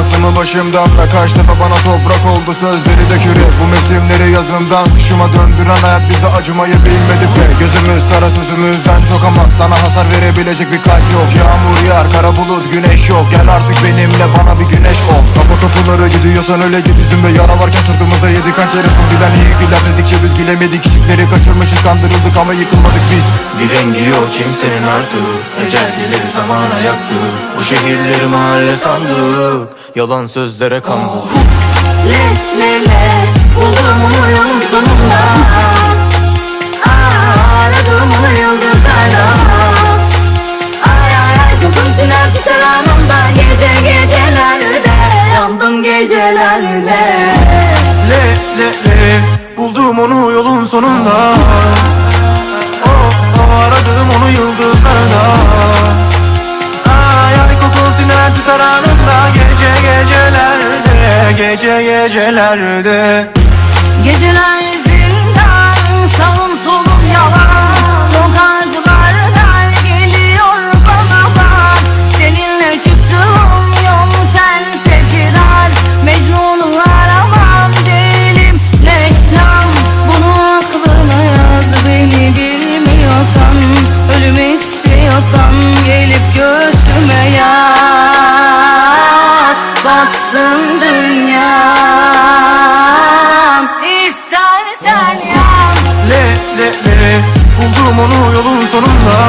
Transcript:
Aklımı başımdan da kaç defa bana toprak oldu sözleri de Bu mevsimleri yazımdan kışıma döndüren hayat bize acımayı bilmedi ki. Gözümüz kara sözümüzden çok ama sana hasar verebilecek bir kalp yok. Yağmur yağar kara bulut güneş yok. Gel artık benimle bana bir güneş ol. Kapa kapıları gidiyorsan öyle git izin yara varken sırtımıza yedik hançeri son bilen iyi güler dedikçe biz gülemedik. Küçükleri kaçırmışız kandırıldık ama yıkılmadık biz. Bir rengi yok kimsenin artık. Ecel gelir zamana yaktı. Bu şehirleri mahalle sandık. Yalan sözlere kandık Le le le Buldum onu yolun sonunda. Aa, Aradım onu yıldızlarla. Ay ay ay kokum siner tutar anımda Gece gecelerde. Yandım gecelerde. Le le le Buldum onu yolun sonunda. Oh oh aradım onu yıldızlarda Ay ay kokun siner tutar anımda Gece gecelerde. Gece gecelerde. Geceler Buldum onu yolun sonunda